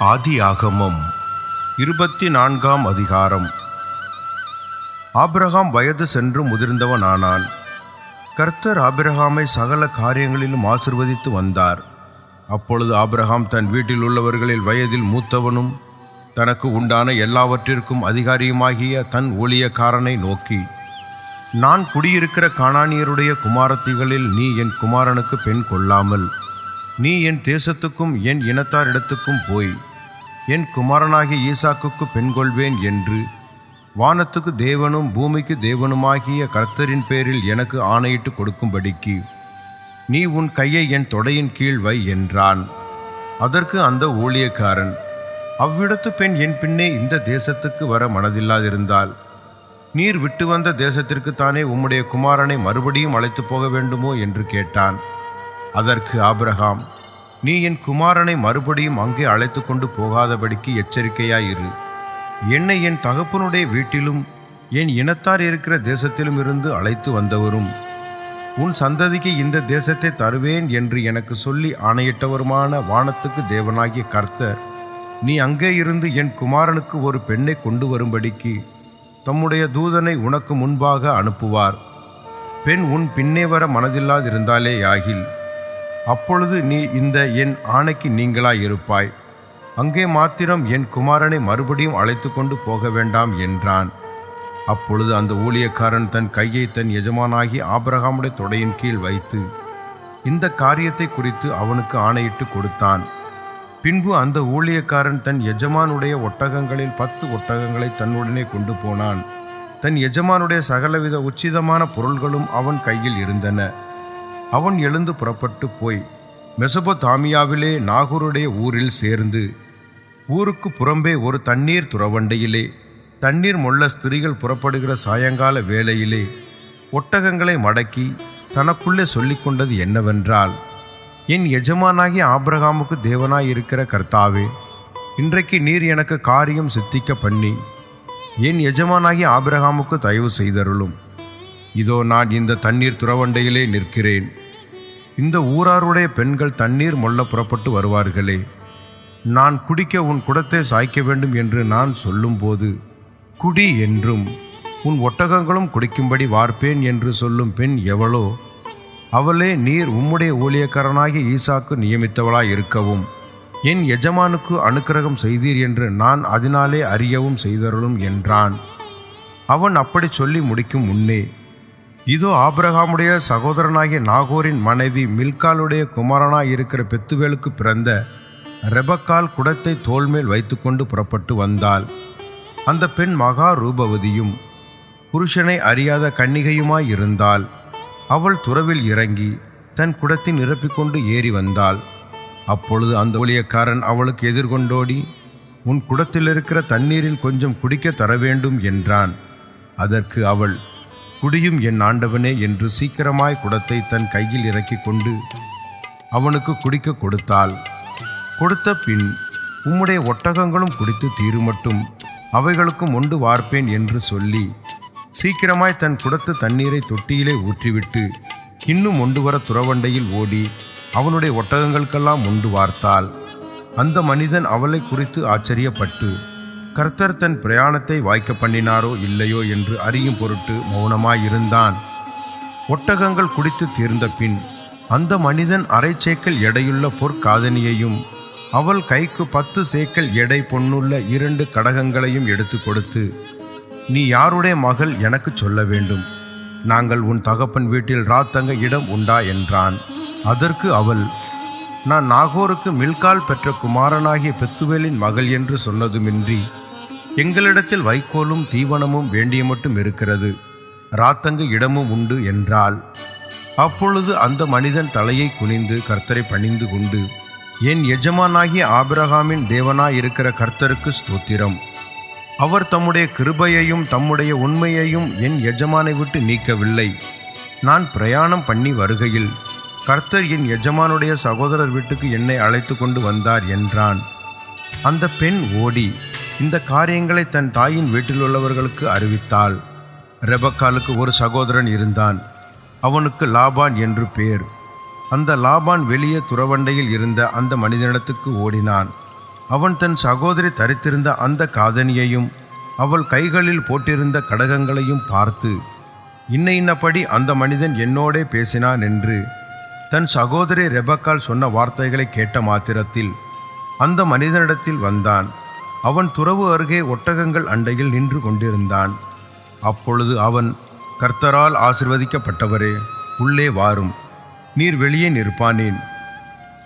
ஆதியாகமம் இருபத்தி நான்காம் அதிகாரம். ஆபிரகாம் வயது சென்று முதிர்ந்தவனானான். கர்த்தர் ஆபிரகாமை சகல காரியங்களிலும் ஆசிர்வதித்து வந்தார். அப்பொழுது ஆபிரகாம் தன் வீட்டில் உள்ளவர்களில் வயதில் மூத்தவனும் தனக்கு உண்டான எல்லாவற்றிற்கும் அதிகாரியுமாகிய தன் ஊழியக்காரனை நோக்கி நான் குடியிருக்கிற காணானியருடைய குமாரத்திகளில் நீ என் குமாரனுக்கு பெண் கொள்ளாமல் நீ என் தேசத்துக்கும் என் இனத்தாரிடத்துக்கும் போய் என் குமாரனாகிய ஈசாக்குக்கு பெண் கொள்வேன் என்று வானத்துக்கு தேவனும் பூமிக்கு தேவனுமாகிய கர்த்தரின் பேரில் எனக்கு ஆணையிட்டு கொடுக்கும்படிக்கு நீ உன் கையை என் தொடையின் கீழ் வை என்றான். அதற்கு அந்த ஊழியக்காரன் அவ்விடத்து பெண் என் பின்னே இந்த தேசத்துக்கு வர மனதில்லாதிருந்தால் நீர் விட்டு வந்த தேசத்திற்குத்தானே உம்முடைய குமாரனை மறுபடியும் அழைத்து போக வேண்டுமோ? என்று கேட்டான். அதற்கு ஆபிரகாம் நீ என் குமாரனை மறுபடியும் அங்கே அழைத்து கொண்டு போகாதபடிக்கு எச்சரிக்கையாயிரு. என்னை என் தகப்பனுடைய வீட்டிலும் என் இனத்தார் இருக்கிற தேசத்திலும் இருந்து அழைத்து வந்தவரும் உன் சந்ததிக்கு இந்த தேசத்தை தருவேன் என்று எனக்கு சொல்லி ஆணையிட்டவருமான வானத்துக்கு தேவனாகிய கர்த்தர் நீ அங்கே இருந்து என் குமாரனுக்கு ஒரு பெண்ணை கொண்டு வரும்படிக்கு தம்முடைய தூதனை உனக்கு முன்பாக அனுப்புவார். பெண் உன் பின்னே வர மனதில்லாதிருந்தாலே யாகில் அப்பொழுது நீ இந்த என் ஆணைக்கு நீங்களாய் இருப்பாய். அங்கே மாத்திரம் என் குமாரனை மறுபடியும் அழைத்து கொண்டு போக வேண்டாம் என்றான். அப்பொழுது அந்த ஊழியக்காரன் தன் கையை தன் எஜமானாகி ஆபரகாமுடைய தொடையின் கீழ் வைத்து இந்த காரியத்தை குறித்து அவனுக்கு ஆணையிட்டு கொடுத்தான். பின்பு அந்த ஊழியக்காரன் தன் எஜமானுடைய ஒட்டகங்களில் பத்து ஒட்டகங்களை தன்னுடனே கொண்டு போனான். தன் எஜமானுடைய சகலவித உச்சிதமான பொருள்களும் அவன் கையில் இருந்தன. அவன் எழுந்து புறப்பட்டு போய் மெசபொத்தாமியாவிலே நாகூருடைய ஊரில் சேர்ந்து ஊருக்கு புறம்பே ஒரு தண்ணீர் துறவண்டையிலே தண்ணீர் மொள்ள ஸ்திரீகள் புறப்படுகிற சாயங்கால வேளையிலே ஒட்டகங்களை மடக்கி தனக்குள்ளே சொல்லிக்கொண்டது என்னவென்றால் என் எஜமானாகி ஆபிரகாமுக்கு தேவனாயிருக்கிற கர்த்தாவே இன்றைக்கு நீர் எனக்கு காரியம் சித்திக்க பண்ணி என் எஜமானாகி ஆபிரகாமுக்கு தயவு செய்தருளும். இதோ நான் இந்த தண்ணீர் துறவண்டையிலே நிற்கிறேன். இந்த ஊராருடைய பெண்கள் தண்ணீர் மொல்ல புறப்பட்டு வருவார்களே. நான் குடிக்க உன் குடத்தை சாய்க்க வேண்டும் என்று நான் சொல்லும்போது குடி என்றும் உன் ஒட்டகங்களும் குடிக்கும்படி வார்ப்பேன் என்று சொல்லும் பெண் எவளோ அவளே நீர் உம்முடைய ஊழியக்காரனாகிய ஈசாக்கு நியமித்தவளாய் இருக்கவும் என் எஜமானுக்கு அனுக்கிரகம் செய்தீர் என்று நான் அதனாலே அறியவும் செய்தருளும் என்றான். அவன் அப்படி சொல்லி முடிக்கும் முன்னே இதோ ஆபிரகாமுடைய சகோதரனாகிய நாகோரின் மனைவி மில்காலுடைய குமாரனாய் இருக்கிற பெத்துவேலுக்கு பிறந்த ரெபக்கால் குடத்தை தோல்மேல் வைத்துக்கொண்டு புறப்பட்டு வந்தாள். அந்த பெண் மகா ரூபவதியும் புருஷனை அறியாத கன்னிகையுமாய் இருந்தாள். அவள் துறவில் இறங்கி தன் குடத்தை நிரப்பிக்கொண்டு ஏறி வந்தாள். அப்பொழுது அந்த ஊழியக்காரன் அவளுக்கு எதிர்கொண்டோடி உன் குடத்தில் இருக்கிற தண்ணீரில் கொஞ்சம் குடிக்க தர வேண்டும் என்றான். அதற்கு அவள் குடியும் என் ஆண்டவனே என்று சீக்கிரமாய் குடத்தை தன் கையில் இறக்கிக் கொண்டு அவனுக்கு குடிக்க கொடுத்தாள். கொடுத்த பின் உம்முடைய ஒட்டகங்களும் குடித்து தீருமட்டும் அவைகளுக்கும் ஒன்று வார்ப்பேன் என்று சொல்லி சீக்கிரமாய் தன் குடத்து தண்ணீரை தொட்டியிலே ஊற்றிவிட்டு இன்னும் ஒண்டு வர துறவண்டையில் ஓடி அவனுடைய ஒட்டகங்களுக்கெல்லாம் உண்டு வார்த்தாள். அந்த மனிதன் அவளை குறித்து ஆச்சரியப்பட்டு கர்த்தர் தன் பிரயாணத்தை வாய்க்க பண்ணினாரோ இல்லையோ என்று அறியும் பொருட்டு மௌனமாயிருந்தான். ஒட்டகங்கள் குடித்து தீர்ந்த பின் அந்த மனிதன் அரை சேக்கல் எடையுள்ள பொற்காதனியையும் அவள் கைக்கு பத்து சேக்கல் எடை பொன்னுள்ள இரண்டு கடகங்களையும் எடுத்து கொடுத்து நீ யாருடைய மகள் எனக்கு சொல்ல வேண்டும்? நாங்கள் உன் தகப்பன் வீட்டில் ராத்தங்க இடம் உண்டா? என்றான். அதற்கு அவள் நான் நாகோருக்கு மில்கால் பெற்ற குமாரனாகிய பெத்துவேலின் மகள் என்று சொன்னதுமின்றி எங்களிடத்தில் வைக்கோலும் தீவனமும் வேண்டிய மட்டும் இருக்கிறது. ராத்தங்கு இடமும் உண்டு என்றால் அப்பொழுது அந்த மனிதன் தலையை குனிந்து கர்த்தரை பணிந்து கொண்டு என் எஜமானாகிய ஆபிரகாமின் தேவனாயிருக்கிற கர்த்தருக்கு ஸ்தோத்திரம். அவர் தம்முடைய கிருபையையும் தம்முடைய உண்மையையும் என் எஜமானை விட்டு நீக்கவில்லை. நான் பிரயாணம் பண்ணி வருகையில் கர்த்தர் என் எஜமானுடைய சகோதரர் வீட்டுக்கு என்னை அழைத்து கொண்டு வந்தார் என்றான். அந்த பெண் ஓடி இந்த காரியங்களை தன் தாயின் வீட்டிலுள்ளவர்களுக்கு அறிவித்தாள். ரெபக்காலுக்கு ஒரு சகோதரன் இருந்தான். அவனுக்கு லாபான் என்று பேர். அந்த லாபான் வெளியே துறவண்டையில் இருந்த அந்த மனிதனிடத்துக்கு ஓடினான். அவன் தன் சகோதரி தரித்திருந்த அந்த காதனியையும் அவள் கைகளில் போட்டிருந்த கடகங்களையும் பார்த்து இன்ன இன்னபடி அந்த மனிதன் என்னோடே பேசினான் என்று தன் சகோதரி ரெபக்கால் சொன்ன வார்த்தைகளை கேட்ட மாத்திரத்தில் அந்த மனிதனிடத்தில் வந்தான். அவன் துறவு அருகே ஒட்டகங்கள் அண்டையில் நின்று கொண்டிருந்தான். அப்பொழுது அவன் கர்த்தரால் ஆசிர்வதிக்கப்பட்டவரே உள்ளே வாரும். நீர் வெளியே நிற்பானேன்.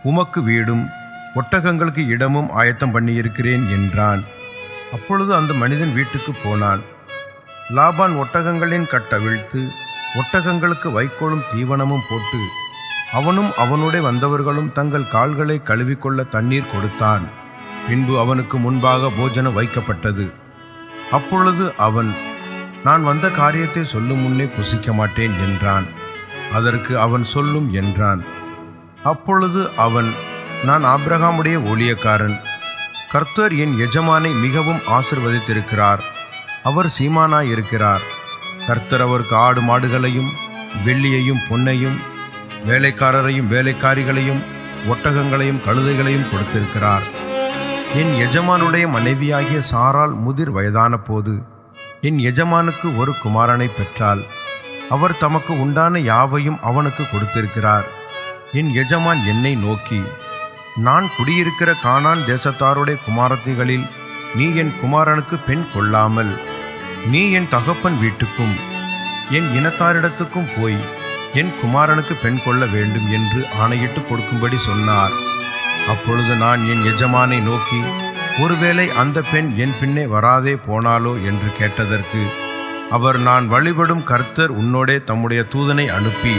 உமக்கு வீடும் ஒட்டகங்களுக்கு இடமும் ஆயத்தம் பண்ணியிருக்கிறேன் என்றான். அப்பொழுது அந்த மனிதன் வீட்டுக்கு போனான். லாபான் ஒட்டகங்களின் கட்டவிழ்த்து ஒட்டகங்களுக்கு வைக்கோலும் தீவனமும் போட்டு அவனும் அவனுடைய வந்தவர்களும் தங்கள் கால்களை கழுவிக்கொள்ள தண்ணீர் கொடுத்தான். பின்பு அவனுக்கு முன்பாக போஜனம் வைக்கப்பட்டது. அப்பொழுது அவன் நான் வந்த காரியத்தை சொல்லும் முன்னே புசிக்க மாட்டேன் என்றான். அதற்கு அவன் சொல்லும் என்றான். அப்பொழுது அவன் நான் ஆப்ரஹாமுடைய ஊழியக்காரன். கர்த்தர் என் எஜமானை மிகவும் ஆசிர்வதித்திருக்கிறார். அவர் சீமானாய் இருக்கிறார் கர்த்தர் அவருக்கு ஆடு மாடுகளையும் வெள்ளியையும் பொன்னையும் வேலைக்காரரையும் வேலைக்காரிகளையும் ஒட்டகங்களையும் கழுதைகளையும் கொடுத்திருக்கிறார். என் எஜமானுடைய மனைவியாகிய சாரால் முதிர் வயதான போது என் எஜமானுக்கு ஒரு குமாரனை பெற்றால் அவர் தமக்கு உண்டான யாவையும் அவனுக்கு கொடுத்திருக்கிறார். என் எஜமான் என்னை நோக்கி நான் குடியிருக்கிற கானான் தேசத்தாருடைய குமாரத்திகளில் நீ என் குமாரனுக்கு பெண் கொள்ளாமல் நீ என் தகப்பன் வீட்டுக்கும் என் இனத்தாரிடத்துக்கும் போய் என் குமாரனுக்கு பெண் கொள்ள வேண்டும் என்று ஆணையிட்டு கொடுக்கும்படி சொன்னார். அப்பொழுது நான் என் எஜமானை நோக்கி ஒருவேளை அந்த பெண் என் பின்னே வராதே போனாலோ? என்று கேட்டதற்கு அவர் நான் வழிபடும் கர்த்தர் உன்னோடே தம்முடைய தூதனை அனுப்பி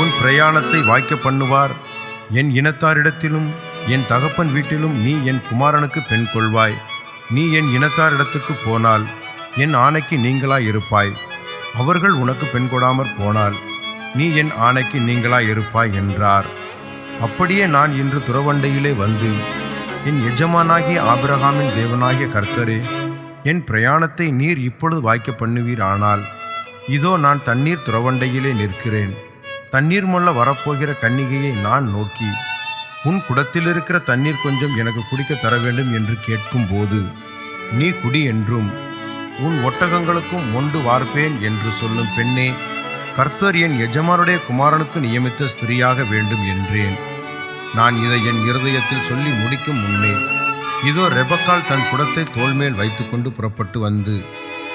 உன் பிரயாணத்தை வாய்க்க பண்ணுவார். என் இனத்தாரிடத்திலும் என் தகப்பன் வீட்டிலும் நீ என் குமாரனுக்கு பெண் கொள்வாய். நீ என் இனத்தாரிடத்துக்கு போனால் என் ஆணைக்கு நீங்களாய் இருப்பாய். அவர்கள் உனக்கு பெண் கொடாமற் போனால் நீ என் ஆணைக்கு நீங்களாய் இருப்பாய் என்றார். அப்படியே நான் இன்று துறவண்டையிலே வந்து என் எஜமானாகிய ஆபிரகாமின் தேவனாகிய கர்த்தரே என் பிரயாணத்தை நீர் இப்பொழுது வாய்க்க பண்ணுவீர் ஆனால் இதோ நான் தண்ணீர் துறவண்டையிலே நிற்கிறேன். தண்ணீர் முள்ள வரப்போகிற கன்னிகையை நான் நோக்கி உன் குடத்தில் இருக்கிற தண்ணீர் கொஞ்சம் எனக்கு குடிக்க தர வேண்டும் என்று கேட்கும்போது நீ குடி என்றும் உன் ஒட்டகங்களுக்கும் ஒன்று வார்ப்பேன் என்று சொல்லும் பெண்ணே கர்த்தர் என் எஜமானுடைய குமாரனுக்கு நியமித்த ஸ்திரியாக வேண்டும் என்றேன். நான் இதை என் இருதயத்தில் சொல்லி முடிக்கும் முன்னே இதோ ரெபக்கால் தன் குடத்தை தோல்மேல் வைத்துக்கொண்டு புறப்பட்டு வந்து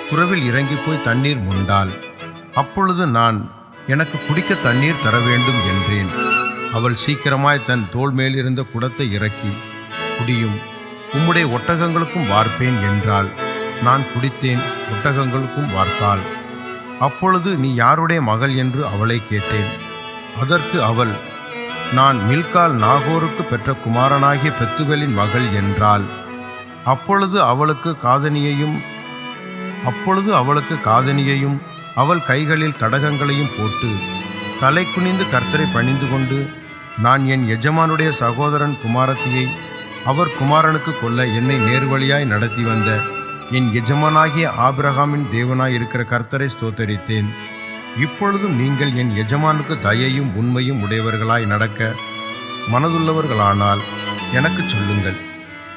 துறவில் இறங்கி போய் தண்ணீர் முண்டாள். அப்பொழுது நான் எனக்கு குடிக்க தண்ணீர் தர வேண்டும் என்றேன். அவள் சீக்கிரமாய் தன் தோல் மேல் இருந்த குடத்தை இறக்கி குடியும் உம்முடைய ஒட்டகங்களுக்கும் வார்ப்பேன் என்றாள். நான் குடித்தேன் ஒட்டகங்களுக்கும் வார்த்தாள். அப்பொழுது நீ யாருடைய மகள் என்று அவளை கேட்டேன். அதற்கு அவள் நான் மில்கால் நாகோருக்கு பெற்ற குமாரனாகிய பெத்துவேலின் மகள் என்றாள். அப்பொழுது அவளுக்கு காதனியையும் அப்பொழுது அவளுக்கு காதனியையும் அவள் கைகளில் கடகங்களையும் போட்டு தலை குனிந்து கர்த்தரை பணிந்து கொண்டு நான் என் எஜமானுடைய சகோதரன் குமாரத்தியை அவர் குமாரனுக்கு கொல்ல என்னை நேர்வழியாய் நடத்தி வந்த என் எஜமானாகிய ஆபிரகாமின் தேவனாய் இருக்கிற கர்த்தரை ஸ்தோத்தரித்தேன். இப்பொழுதும் நீங்கள் என் எஜமானுக்கு தயையும் உண்மையும் உடையவர்களாய் நடக்க மனதுள்ளவர்களானால் எனக்கு சொல்லுங்கள்.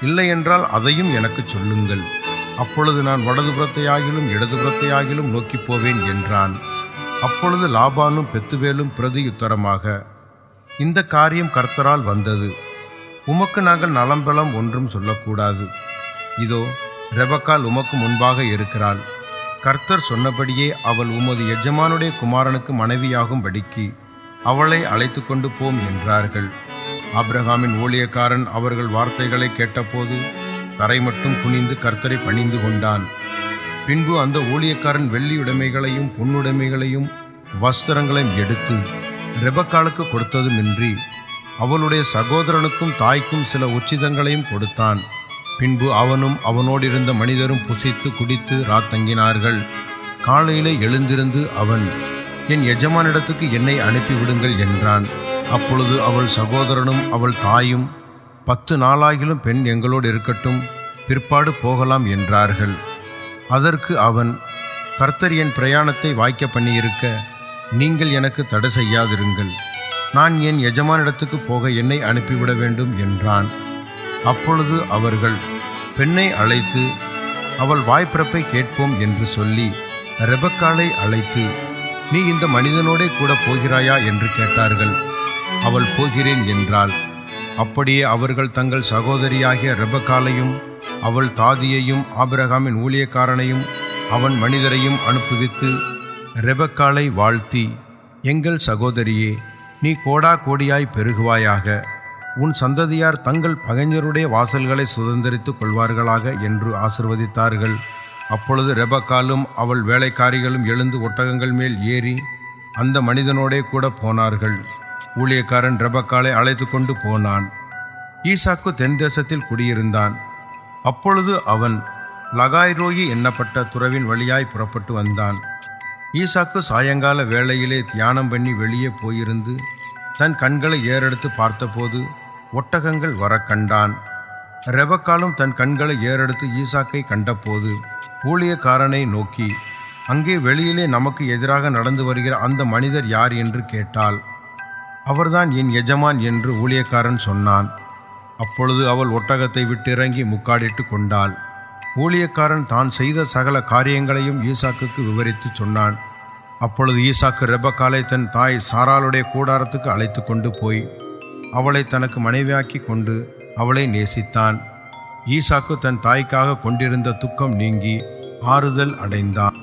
இல்லையென்றால் அதையும் எனக்கு சொல்லுங்கள். அப்பொழுது நான் வடதுபுறத்தையாகிலும் இடதுபுறத்தையாகிலும் நோக்கிப் போவேன் என்றான். அப்பொழுது லாபானும் பெத்துவேலும் பிரதியுத்தரமாக இந்த காரியம் கர்த்தரால் வந்தது. உமக்கு நாங்கள் நலம்பலம் ஒன்றும் சொல்லக்கூடாது. இதோ ரெபக்கால் உமக்கு முன்பாக இருக்கிறாள். கர்த்தர் சொன்னபடியே அவள் உமது எஜமானுடைய குமாரனுக்கு மனைவியாகும்படிக்கு அவளை அழைத்து கொண்டு போம் என்றார்கள். அப்ரஹாமின் ஊழியக்காரன் அவர்கள் வார்த்தைகளை கேட்டபோது தரை மட்டும் குனிந்து கர்த்தரை பணிந்து கொண்டான். பின்பு அந்த ஊழியக்காரன் வெள்ளியுடைமைகளையும் பொன்னுடைமைகளையும் வஸ்திரங்களையும் எடுத்து ரெபக்காலுக்கு கொடுத்ததுமின்றி அவளுடைய சகோதரனுக்கும் தாய்க்கும் சில உச்சிதங்களையும் கொடுத்தான். பின்பு அவனும் அவனோடிருந்த மனிதரும் புசித்து குடித்து ராத்தங்கினார்கள் காலையிலே எழுந்திருந்து அவன் என் எஜமானிடத்துக்கு என்னை அனுப்பிவிடுங்கள் என்றான். அப்பொழுது அவள் சகோதரனும் அவள் தாயும் பத்து நாளாகிலும் பெண் எங்களோடு இருக்கட்டும் பிற்பாடு போகலாம் என்றார்கள். அதற்கு அவன் கர்த்தர் என் பிரயாணத்தை வாய்க்க பண்ணியிருக்க நீங்கள் எனக்கு தடை செய்யாதிருங்கள். நான் என் எஜமானிடத்துக்கு போக என்னை அனுப்பிவிட வேண்டும் என்றான். அப்பொழுது அவர்கள் பெண்ணை அழைத்து அவள் வாய்ப்பிறப்பை கேட்போம் என்று சொல்லி ரெபக்காலை அழைத்து நீ இந்த மனிதனோடே கூட போகிறாயா? என்று கேட்டார்கள். அவள் போகிறேன் என்றாள். அப்படியே அவர்கள் தங்கள் சகோதரியாகிய ரெபக்காலையும் அவள் தாதியையும் ஆபிரகாமின் ஊழியக்காரனையும் அவன் மனிதரையும் அனுப்புவித்து ரெபக்காலை வாழ்த்தி எங்கள் சகோதரியே நீ கோடா கோடியாய் பெருகுவாயாக உன் சந்ததியார் தங்கள் பகைஞருடைய வாசல்களை சுதந்திரித்துக் கொள்வார்களாக என்று ஆசிர்வதித்தார்கள். அப்பொழுது ரெபக்காலும் அவள் வேலைக்காரிகளும் எழுந்து ஒட்டகங்கள் மேல் ஏறி அந்த மனிதனோடே கூட போனார்கள். ஊழியக்காரன் ரெபக்காலை அழைத்து கொண்டு போனான். ஈசாக்கு தென் தேசத்தில் குடியிருந்தான். அப்பொழுது அவன் லகாய்ரோயி எண்ணப்பட்ட துறவின் வழியாய் புறப்பட்டு வந்தான். ஈசாக்கு சாயங்கால வேளையிலே தியானம் பண்ணி வெளியே போயிருந்து தன் கண்களை ஏறெடுத்து பார்த்தபோது ஒட்டகங்கள் வர கண்டான். ரெபக்காலும் தன் கண்களை ஏறெடுத்து ஈசாக்கை கண்டபோது ஊழியக்காரனை நோக்கி அங்கே வெளியிலே நமக்கு எதிராக நடந்து வருகிற அந்த மனிதர் யார்? என்று கேட்டாள். அவர்தான் என் எஜமான் என்று ஊழியக்காரன் சொன்னான். அப்பொழுது அவள் ஒட்டகத்தை விட்டிறங்கி முக்காடிட்டு கொண்டாள். ஊழியக்காரன் தான் செய்த சகல காரியங்களையும் ஈசாக்குக்கு விவரித்து சொன்னான். அப்பொழுது ஈசாக்கு ரெபக்காலை தன் தாய் சாராளுடைய கூடாரத்துக்கு அழைத்து கொண்டு போய் அவளை தனக்கு மனைவியாக்கி கொண்டு அவளை நேசித்தான். ஈசாக்கு தன் தாய்க்காக கொண்டிருந்த துக்கம் நீங்கி ஆறுதல் அடைந்தான்.